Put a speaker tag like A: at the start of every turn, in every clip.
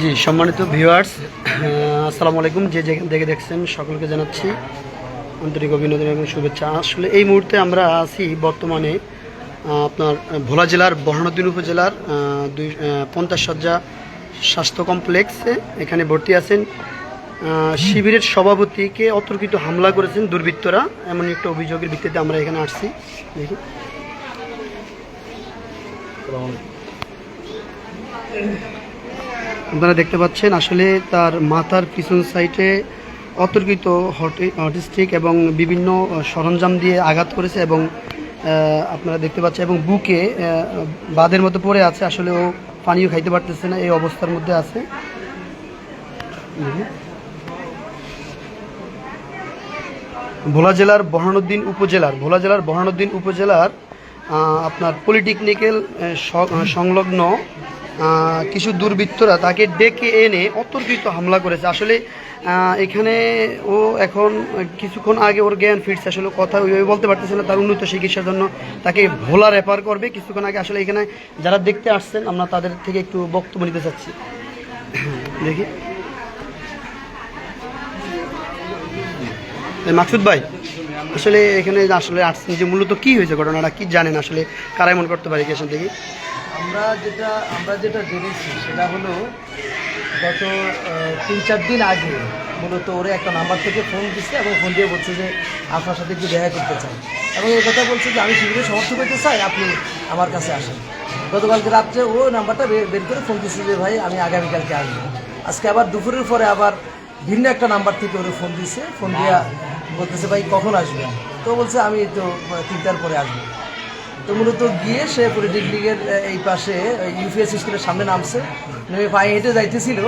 A: জি, সম্মানিত ভিউয়ার্স আসসালামু আলাইকুম। যে যেখান থেকে দেখছেন, সকলকে জানাচ্ছি আন্তরিক অভিনন্দন এবং শুভেচ্ছা। আসলে এই মুহূর্তে আমরা আছি বর্তমানে আপনার ভোলা জেলার বহরনদ্দিন উপজেলার দুই পঞ্চাশ সজ্জা স্বাস্থ্য কমপ্লেক্সে এখানে ভর্তি আছেন। শিবিরের সভাপতিকে অতর্কিত হামলা করেছেন দুর্বৃত্তরা। এমন একটা অভিযোগের ভিত্তিতে আমরা এখানে আসছি। দেখি। আপনারা দেখতে পাচ্ছেন, আসলে তার মাথার পিছন সাইটে অতর্কিত অটিস্টিক এবং বিভিন্ন সরঞ্জাম দিয়ে আঘাত করেছে এবং আপনারা দেখতে পাচ্ছেন এবং বুকে বাঁধের মতো পড়ে আছে, আসলে ও পানিও খাইতে পারতেছে না, এই অবস্থার মধ্যে আছে। ভোলা জেলার বহানুদ্দিন উপজেলার, ভোলা জেলার বহানুদ্দিন উপজেলার আপনার পলিটেকনিক্যাল সংলগ্ন কিছু দুর্বৃত্তরা তাকে ডেকে এনে অতর্কিত হামলা করেছে। আসলে এখানে ও এখন কিছুক্ষণ আগে ওর জ্ঞান ফিরছে। আসলে কথা ওইভাবে বলতে পারতেছে না, তার উন্নত চিকিৎসার জন্য তাকে ভোলা রেফার করবে। কিছুক্ষণ আগে আসলে এখানে যারা দেখতে আসছেন, আমরা তাদের থেকে একটু বক্তব্য নিতে চাচ্ছি। দেখি। মাকসুদ ভাই, আসলে এখানে আসলে আসছেন যে মূলত কি হয়েছে ঘটনাটা, কি জানেন আসলে? কারা এমন করতে পারে এখান থেকে
B: আমরা যেটা আমরা যেটা জেনেছি সেটা হলো গত তিন চার দিন আগে মূলত ওরে একটা নাম্বার থেকে ফোন দিচ্ছে এবং ফোন দিয়ে বলছে যে আপনার সাথে একটু দেখা করতে চাই। এবং এই কথা বলছে যে আমি শিবিরে সমর্থন করতে চাই আপনি আমার কাছে আসেন। গতকালকে রাত্রে ও নাম্বারটা বের- বের করে ফোন দিচ্ছে যে ভাই আমি আগামীকালকে আসব। আজকে আবার দুপুরের পরে আবার ভিন্ন একটা নাম্বার থেকে ওরে ফোন দিচ্ছে ফোন দিয়া বলতেছে ভাই কখন আসবেন? তো বলছে আমি তো তিনটার পরে আসব। তো মূলত গিয়ে সে পলিটেকনিকের এই পাশে ইউপিএস স্কুলের সামনে নামছে। নেমে পায়ে হেঁটে যাইতেছিল।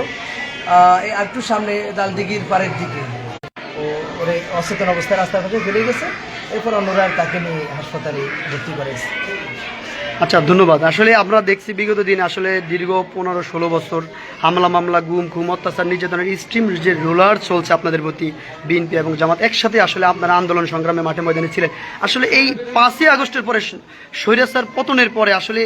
B: একটু সামনে ডালদিঘির পাড়ের দিকে। ও অচেতন অবস্থায় রাস্তার পাশে ফেলে গেছে। এরপর অন্যরা তাকে নিয়ে হাসপাতালে ভর্তি করেছে।
A: আচ্ছা ধন্যবাদ। আসলে আমরা দেখছি বিগত দিন আসলে দীর্ঘ পনেরো ষোলো বছর হামলা, মামলা, গুম খুম অত্যাচার, নির্যাতনের স্ট্রিম যে রোলার চলছে আপনাদের প্রতি বিএনপি এবং জামাত, একসাথে আসলে আপনারা আন্দোলন সংগ্রামে মাঠে ময়দানে ছিলেন। আসলে এই পাঁচই আগস্টের পরে স্বৈরাচার পতনের পরে আসলে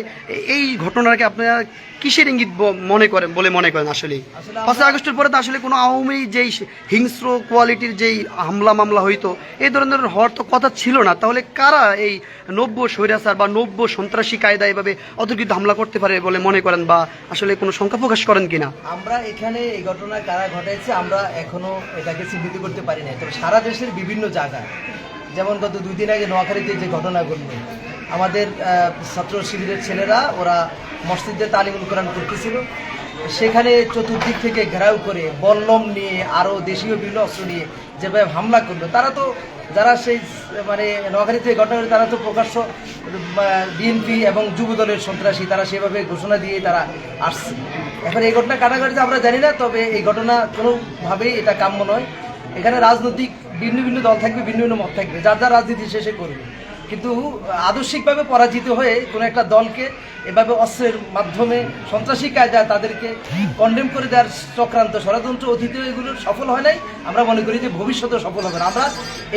A: এই ঘটনাকে আপনারা কিসের ইঙ্গিত মনে করেন বলে মনে করেন আসলে
B: আসলে
A: পাঁচই আগস্টের পরে তো আসলে কোনো আওয়ামী যেই হিংস্র কোয়ালিটির যেই হামলা মামলা হইতো এই ধরনের হওয়ার তো কথা ছিল না। তাহলে কারা এই নব্য স্বৈরাচার বা নব্য সন্ত্রাসী কায়দা এভাবে অতর্কিত হামলা করতে পারে বলে মনে করেন বা আসলে কোনো সংখ্যা প্রকাশ করেন কিনা?
B: আমরা এখানে এই ঘটনা কারা ঘটাইছে আমরা এখনও এটাকে চিহ্নিত করতে পারি না তবে সারা দেশের বিভিন্ন জায়গায় যেমন গত দুই দিন আগে নোয়াখালীতে যে ঘটনা ঘটল আমাদের ছাত্র শিবিরের ছেলেরা ওরা মসজিদে তালিমুল কোরআন করতেছিল সেখানে চতুর্দিক থেকে ঘেরাও করে বল্লম নিয়ে আরও দেশীয় বিভিন্ন অস্ত্র নিয়ে যেভাবে হামলা করল তারা তো যারা সেই মানে নোয়াখালীতে এই ঘটনা ঘটে, তারা তো প্রকাশ্য বিএনপি এবং যুব দলের সন্ত্রাসী তারা সেভাবে ঘোষণা দিয়ে তারা আসছে। এখন এই ঘটনা কাটাকাটিতে আমরা জানি না তবে এই ঘটনা কোনোভাবেই এটা কাম্য নয়। এখানে রাজনৈতিক ভিন্ন ভিন্ন দল থাকবে ভিন্ন ভিন্ন মত থাকবে যার যার রাজনীতি শেষে করবে। কিন্তু আদর্শিকভাবে পরাজিত হয়ে কোনো একটা দলকে এভাবে অস্ত্রের মাধ্যমে সন্ত্রাসী কায়দায় তাদেরকে কন্ডেম করে দেওয়ার চক্রান্ত ষড়যন্ত্র অতীতে এগুলো সফল হয় নাই। আমরা মনে করি যে ভবিষ্যতেও সফল হবে না। আমরা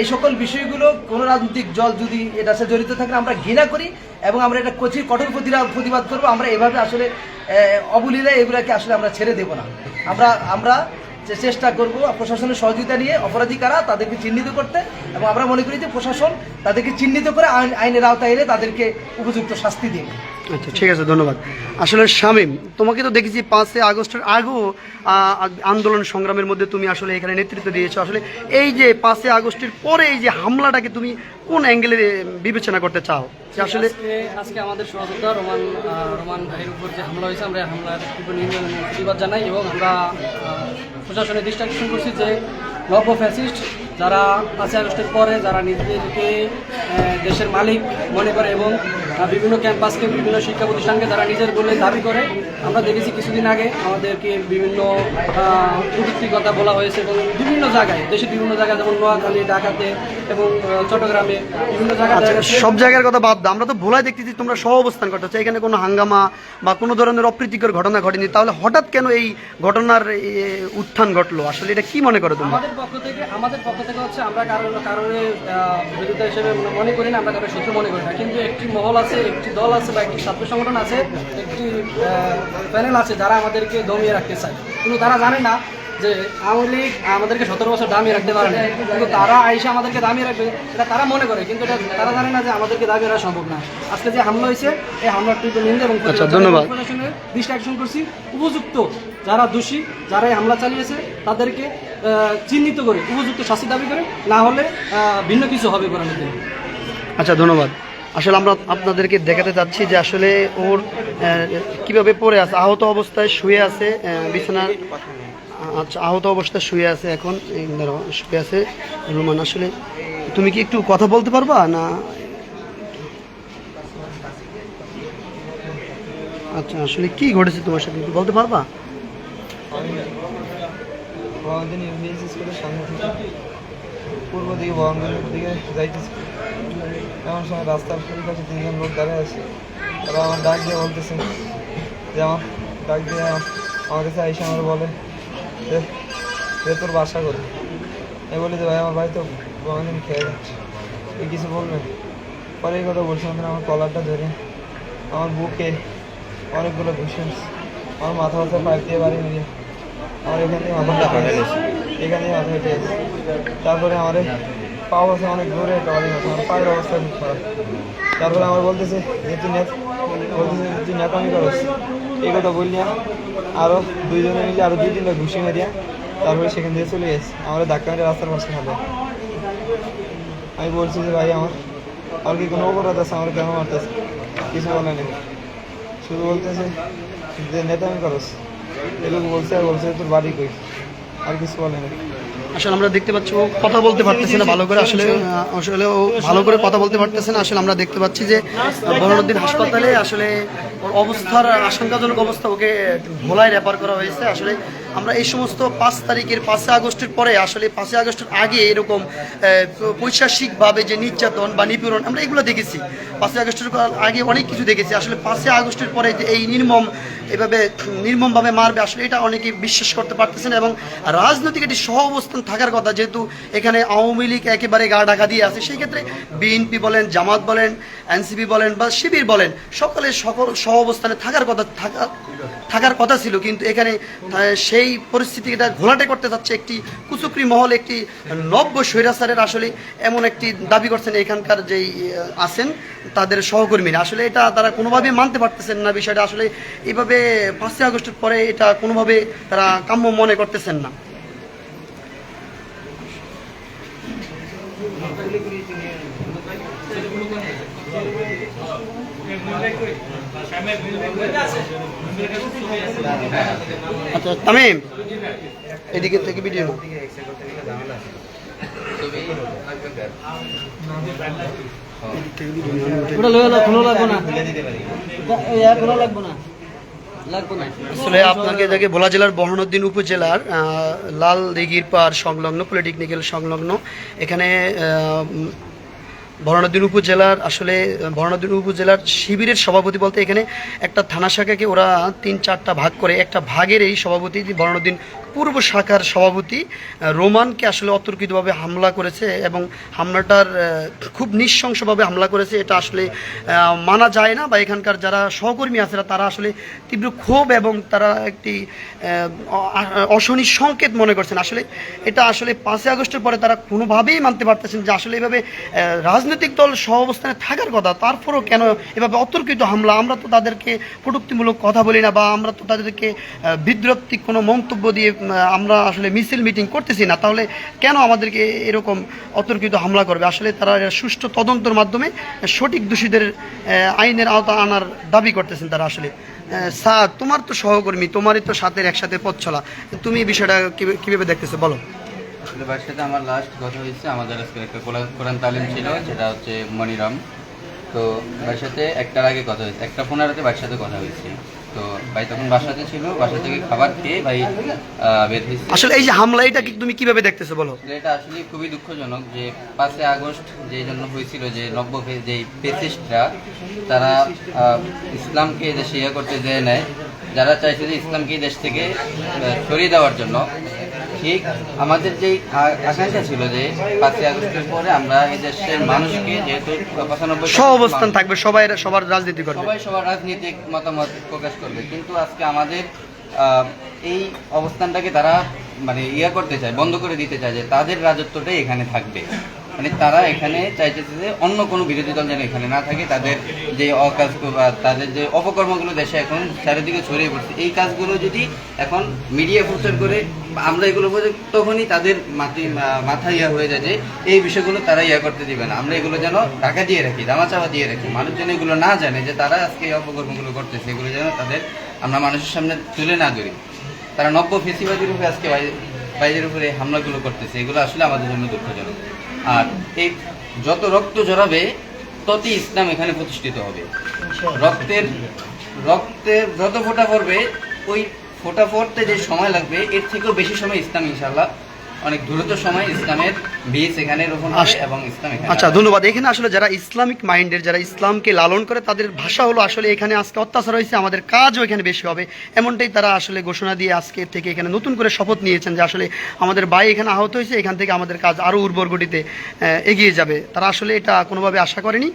B: এই সকল বিষয়গুলো কোনো রাজনৈতিক দল যদি এটা সাথে জড়িত থাকে, আমরা ঘৃণা করি এবং আমরা এটা কঠিন, কঠোর প্রতিবাদ করব। আমরা এভাবে আসলে অবলীলায় এগুলাকে আসলে আমরা ছেড়ে দেব না। আমরা আমরা চেষ্টা করব প্রশাসনের সহযোগিতা নিয়ে অপরাধী কারা তাদেরকে চিহ্নিত করতে এবং আমরা মনে করি যে প্রশাসন তাদেরকে চিহ্নিত করে আইন আইনের আওতায় এনে তাদেরকে উপযুক্ত শাস্তি দিন
A: আচ্ছা ঠিক আছে ধন্যবাদ। আসলে শামীম তোমাকে তো দেখেছি পাঁচই আগস্টের আগেও আন্দোলন সংগ্রামের মধ্যে তুমি আসলে এখানে নেতৃত্ব দিয়েছ। আসলে এই যে পাঁচই আগস্টের পরে এই যে হামলাটাকে তুমি কোন অ্যাঙ্গেলে বিবেচনা করতে চাও? যে আসলে
C: আজকে আজকে আমাদের সহযোদ্ধা রোমান রোমান ভাইয়ের উপর যে হামলা হয়েছে আমরা হামলার প্রতিবাদ জানাই এবং আমরা প্রশাসনের দৃষ্টি আকর্ষণ করছি যে নব্য ফ্যাসিস্ট যারা পাঁচই আগস্টের পরে যারা নিজেদেরকে দেশের মালিক মনে করে এবং বিভিন্ন ক্যাম্পাসকে বিভিন্ন শিক্ষা প্রতিষ্ঠানকে যারা নিজের বলে দাবি করে আমরা দেখেছি কিছুদিন আগে আমাদেরকে বিভিন্ন কথা বলা হয়েছে এবং বিভিন্ন জায়গায় দেশের বিভিন্ন জায়গায় যেমন নোয়াখালী ঢাকাতে এবং চট্টগ্রামে বিভিন্ন জায়গায়
A: আচ্ছা সব জায়গার কথা বাদ দাও। আমরা তো ভোলায় দেখতেছি তোমরা সহ অবস্থান করতেছো। এখানে কোনো হাঙ্গামা বা কোনো ধরনের অপ্রীতিকর ঘটনা ঘটেনি। তাহলে হঠাৎ কেন এই ঘটনার উত্থান ঘটলো? আসলে এটা কি মনে করো তোমরা?
C: আমাদের পক্ষ থেকে আমাদের পক্ষ থেকে হচ্ছে আমরা কারণ কারণে বিরোধিতা হিসেবে মনে- করি না আমরা কারণে শত্রু মনে করি না। কিন্তু একটি মহল আছে একটি দল আছে বা একটি ছাত্র সংগঠন আছে একটি প্যানেল আছে যারা আমাদেরকে দমিয়ে রাখতে চায়। কিন্তু তারা জানে না যে আওয়ামী লীগ আমাদেরকে সতেরো বছর দামিয়ে রাখতে পারে না। কিন্তু তারা আইসে আমাদেরকে দামিয়ে রাখবে এটা তারা মনে করে কিন্তু এটা তারা জানে না যে আমাদেরকে দামিয়ে রাখা সম্ভব না। আজকে যে হামলা হয়েছে এই হামলার তীব্র নিন্দা এবং
A: আচ্ছা,
C: দৃষ্টি আকর্ষণ করছি। উপযুক্ত যারা দোষী যারা এই হামলা চালিয়েছে তাদেরকে চিহ্নিত করে উপযুক্ত শাস্তি দাবি করে না হলে ভিন্ন কিছু হবে দিনে
A: আচ্ছা ধন্যবাদ। আসলে আমরা আপনাদেরকে দেখাতে চাচ্ছি যে আসলে ওর কীভাবে পড়ে আছে, আহত অবস্থায় শুয়ে আছে বিছানার আচ্ছা আহত অবস্থায় শুয়ে আছে এখন শুয়ে আছে রোমান, আসলে তুমি কি একটু কথা বলতে পারবা না? আচ্ছা আসলে কি ঘটেছে তোমার সাথে, একটু বলতে পারবা?
D: পূর্ব দিকে এমন সময় রাস্তার ফুল কাছে তিনজন লোক দাঁড়িয়ে আছে। তারা আমার ডাক দিয়ে বলতেছে যে, আমার ডাক দিয়ে আম- আমার কাছে আইসা আমার বলে যে তোর বাসা করে। আমি বলি যে, ভাই, আমার ভাই তো ভবনদিন খেয়ে যাচ্ছে। তুই কিছু বলবেন পরে এই কথা বলছিলাম আমার কলারটা ধরে, আমার বুকে অনেকগুলো ঘুষেন আমার মাথা মাথা পাইপ দিয়ে বাড়ি মেরে আমার এখান থেকে মাথা এখান থেকে মাথা ফেটে তারপরে আমার পাও আছে অনেক দূরে আমার পায়ের অবস্থা খুব খারাপ তারপরে আমার বলতেছে যে তুই নেত বলতেছে, তুই নেতামি করস। এই কথা বললিয়া আরও দুইজনে মিলে আরও দুই তিনটা ঘুষি মেরিয়া তারপরে সেখান থেকে চলে গেছে। আমার ধাক্কা মেরে রাস্তার পাশে খাবে। আমি বলছি যে, ভাই, আমার আর কি কোনো অপরাধ আছে? আমার কেন মারতেছে? কিছু বলে নেই। শুধু বলতেছে যে নেতামি করস? এগুলো বলছে, আর বলছে, তোর বাড়ি কই? আর কিছু বলে না।
A: আসলে আমরা দেখতে পাচ্ছি ও কথা বলতে পারতেছে না ভালো করে। আসলে আসলে ও ভালো করে কথা বলতে পারতেছে না। আসলে আমরা দেখতে পাচ্ছি যে বরণুদ্দিন হাসপাতালে আসলে ওর অবস্থার আশঙ্কাজনক অবস্থা ওকে ভোলায় রেফার করা হয়েছে। আসলে আমরা এই সমস্ত পাঁচ তারিখের পাঁচই আগস্টের পরে, আসলে পাঁচই আগস্টের আগে এরকম পৈশাসিকভাবে যে নির্যাতন বা নিপীড়ন আমরা এগুলো দেখেছি। পাঁচই আগস্টের আগে অনেক কিছু দেখেছি। আসলে পাঁচই আগস্টের পরে যে এই নির্মম এভাবে নির্মমভাবে মারবে, আসলে এটা অনেকে বিশ্বাস করতে পারতেছেন এবং রাজনৈতিক একটি সহ অবস্থান থাকার কথা, যেহেতু এখানে আওয়ামী লীগ একেবারে গা ঢাকা দিয়ে আছে, সেই ক্ষেত্রে বিএনপি বলেন, জামাত বলেন, এনসিপি বলেন বা শিবির বলেন, সকলে সকল সহ অবস্থানে থাকার কথা, থাকা, থাকার কথা ছিল, কিন্তু এখানে সেই পরিস্থিতিটা ঘোলাটে করতে যাচ্ছে একটি কুচুকরি মহল, একটি নব্য স্বৈরাচারের আসলে এমন একটি দাবি করছেন এখানকার যেই আছেন। তাদের সহকর্মীরা আসলে এটা তারা কোনোভাবে মানতে পারতেছেন না বিষয়টা। আসলে এইভাবে পাঁচই আগস্টের পরে এটা কোনোভাবে তারা কাম্য মনে করতেছেন না। আচ্ছা তামিম, এদিকে থেকে ভিডিও নাও। এদিক থেকে নাও, আমি উঠে-
C: ওটা লয়ে খোলা লাগবো না ইয়া খোলা লাগবো না।
A: আসলে আপনাকে দেখে ভোলা জেলার বহরুদ্দিন উপজেলার লাল দিঘির পার সংলগ্ন পলিটেকনিক্যাল সংলগ্ন। এখানে বহরুদ্দিন উপজেলার আসলে বহরুদ্দিন উপজেলার শিবিরের সভাপতি বলতে এখানে একটা থানা শাখাকে ওরা তিন চারটা ভাগ করে একটা ভাগের এই সভাপতি বহরুদ্দিন পূর্ব শাখার সভাপতি রোমানকে আসলে অতর্কিতভাবে হামলা করেছে এবং হামলাটার খুব নৃশংসভাবে হামলা করেছে। এটা আসলে মানা যায় না বা এখানকার যারা সহকর্মী আছে তারা আসলে তীব্র ক্ষোভ এবং তারা একটি অশনি সংকেত মনে করছেন। আসলে এটা আসলে পাঁচই আগস্টের পরে তারা কোনোভাবেই মানতে পারতেছেন যে আসলে এভাবে রাজনৈতিক দল সহ অবস্থানে থাকার কথা তারপরেও কেন এভাবে অতর্কিত হামলা? আমরা তো তাদেরকে কটুক্তিমূলক কথা বলি না বা আমরা তো তাদেরকে আহ, কোনো মন্তব্য দিয়ে আমরা আসলে মিছিল মিটিং করতেছি না। তাহলে কেন আমাদেরকে এরকম অতর্কিত হামলা করবে? আসলে তারা সুষ্ঠু তদন্তর মাধ্যমে সঠিক দোষীদের আইনের আওতা আনার দাবি করতেছেন তারা আসলে। স্যার তোমার তো সহকর্মী, তোমারই তো সাথে একসাথে পথ চলা। তুমি বিষয়টা কিভাবে- দেখতেছো? বলো।
E: আসলে ভাইয়ের সাথে আমার লাস্ট কথা হয়েছে, আমাদের আজকে একটা কোরআন তালিম ছিল, যেটা হচ্ছে মনিরাম তো ভাইয়ের সাথে একটার আগে কথা হয়েছে, একটা পনেরোতে ভাইয়ের সাথে কথা হয়েছে। তো ভাই তখন বাসাতে ছিল বাসা থেকে খাবার খেয়ে ভাই বের হয়েছে।
A: আসলে এই যে হামলা এটা কি তুমি কীভাবে দেখতেছো বলো?
E: এটা আসলে খুবই দুঃখজনক যে পাঁচই আগস্ট যে জন্য হয়েছিল যে নব্য যে পেসিস্টরা তারা ইসলামকে দেশে ইয়ে করতে দেয় নেয় যারা চাইছে যে ইসলামকে দেশ থেকে সরিয়ে দেওয়ার জন্য ঠিক আমাদের যে আকাঙ্ক্ষা ছিল যে পাঁচই আগস্টের পরে আমরা এই দেশের মানুষকে যেহেতু পঁচানব্বই
A: সহ অবস্থান থাকবে সবাই সবার রাজনীতি করবে।
E: সবাই সবার রাজনৈতিক মতামত প্রকাশ করবে। কিন্তু আজকে আমাদের এই অবস্থানটাকে তারা মানে ইয়া করতে চায় বন্ধ করে দিতে চায় যে তাদের রাজত্বটাই এখানে থাকবে। মানে তারা এখানে চাইতেছে যে অন্য কোনো বিরোধী দল যেন এখানে না থাকে, তাদের যে অকাজ বা তাদের যে অপকর্মগুলো দেশে এখন চারিদিকে ছড়িয়ে পড়ছে। এই কাজগুলো যদি এখন মিডিয়া প্রচার করে আমরা এগুলো তখনই তাদের মাটি মাথা ইয়া হয়ে যায় যে এই বিষয়গুলো তারা ইয়া করতে দিবে না। আমরা এগুলো যেন ঢাকা দিয়ে রাখি, দামাচাপা দিয়ে রাখি। মানুষ যেন এগুলো না জানে যে তারা আজকে এই অপকর্মগুলো করতেছে, এগুলো যেন তাদের আমরা মানুষের সামনে তুলে না ধরি। তারা নব্য ফেসিবাদীর উপরে আজকে বাই- বাইরের উপরে হামলাগুলো করতেছে, এগুলো আসলে আমাদের জন্য দুঃখজনক। আর এই যত রক্ত জড়াবে ততই ইসলাম এখানে প্রতিষ্ঠিত হবে। রক্তের রক্তের যত ফোটা পড়বে ওই ফোটা পড়তে যে সময় লাগবে এর থেকেও বেশি সময় ইসলাম ইনশাল্লাহ অনেক দ্রুত সময় ইসলামের বীজ এখানে রোপণ হবে এবং ইসলাম এখানে
A: আচ্ছা ধন্যবাদ। এখানে আসলে যারা ইসলামিক মাইন্ডের যারা ইসলামকে লালন করে তাদের ভাষা হলো আসলে এখানে আজকে অত্যাচার হয়েছে আমাদের কাজও এখানে বেশি হবে। এমনটাই তারা আসলে ঘোষণা দিয়ে আজকে থেকে এখানে নতুন করে শপথ নিয়েছেন যে আসলে আমাদের ভাই এখানে আহত হয়েছে এখান থেকে আমাদের কাজ আরও উর্বর গতিতে এগিয়ে যাবে। তারা আসলে এটা কোনোভাবে আশা করেনি।